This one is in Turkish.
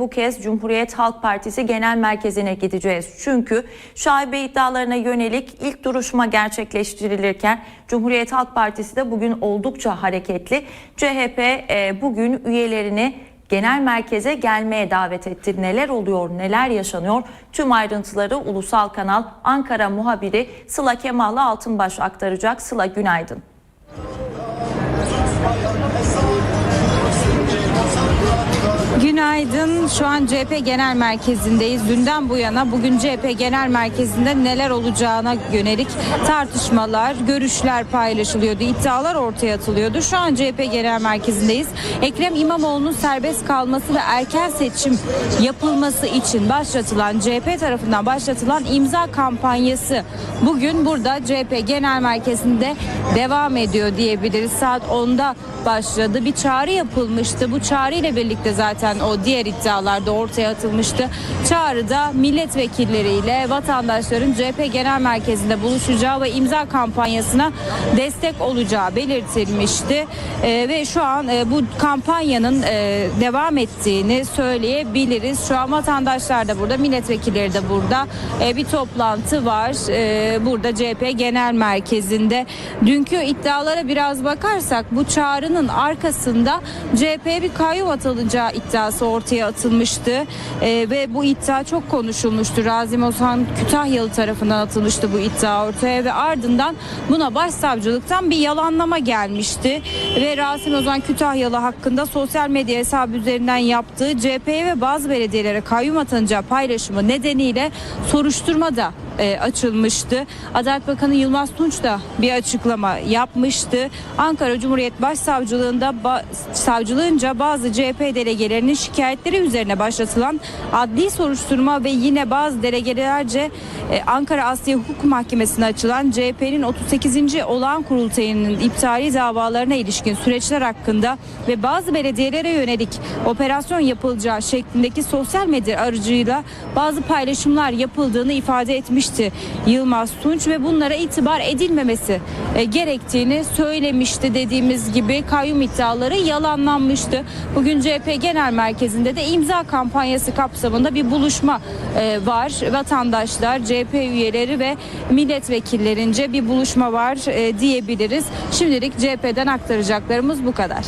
Bu kez Cumhuriyet Halk Partisi Genel Merkezi'ne gideceğiz. Çünkü şaibe iddialarına yönelik ilk duruşma gerçekleştirilirken Cumhuriyet Halk Partisi de bugün oldukça hareketli. CHP e, bugün üyelerini genel merkeze gelmeye davet etti. Neler oluyor, neler yaşanıyor? Tüm ayrıntıları Ulusal Kanal Ankara muhabiri Sıla Kemal'la Altınbaş aktaracak. Sıla günaydın. Şu an CHP Genel Merkezi'ndeyiz. Dünden bu yana bugün CHP Genel Merkezi'nde neler olacağına yönelik tartışmalar, görüşler paylaşılıyordu. iddialar ortaya atılıyordu. Şu an CHP Genel Merkezi'ndeyiz. Ekrem İmamoğlu'nun serbest kalması ve erken seçim yapılması için başlatılan CHP tarafından başlatılan imza kampanyası bugün burada CHP Genel Merkezi'nde devam ediyor diyebiliriz. Saat 10'da başladı. Bir çağrı yapılmıştı. Bu çağrı ile birlikte zaten o diğer iddialar da ortaya atılmıştı. Çağrıda milletvekilleriyle vatandaşların CHP Genel Merkezi'nde buluşacağı ve imza kampanyasına destek olacağı belirtilmişti. Ee, ve şu an e, bu kampanyanın e, devam ettiğini söyleyebiliriz. Şu an vatandaşlar da burada, milletvekilleri de burada. E, bir toplantı var e, burada CHP Genel Merkezi'nde. Dünkü iddialara biraz bakarsak bu çağrının arkasında CHP'ye bir kayyum atılacağı iddiası ortaya atılmıştı. E, ve bu iddia çok konuşulmuştu. Razim Ozan Kütahyalı tarafından atılmıştı bu iddia ortaya ve ardından buna başsavcılıktan bir yalanlama gelmişti. Ve Rasim Ozan Kütahyalı hakkında sosyal medya hesabı üzerinden yaptığı CHP'ye ve bazı belediyelere kayyum atanacağı paylaşımı nedeniyle soruşturma da e, açılmıştı. Adalet Bakanı Yılmaz Tunç da bir açıklama yapmıştı. Ankara Cumhuriyet Başsavcılığında ba- savcılığınca bazı CHP delegelerinin şikayetleri üzerine başlatılan adli soruşturma ve yine bazı delegelerce e, Ankara Asya Hukuk Mahkemesi'ne açılan CHP'nin 38. olağan kurultayının iptali davalarına ilişkin süreçler hakkında ve bazı belediyelere yönelik operasyon yapılacağı şeklindeki sosyal medya aracıyla bazı paylaşımlar yapıldığını ifade etmişti Yılmaz Tunç ve bunlara itibar edilmemesi e, gerektiğini söylemişti dediğimiz gibi kayyum iddiaları yalanlanmıştı. Bugün CHP Genel Merkezi'nde de imza kampanyası kapsamında bir buluşma e, var. Vatandaşlar, CHP üyeleri ve milletvekillerince bir buluşma var e, diyebiliriz. Şimdilik CHP'den aktaracaklarımız bu kadar.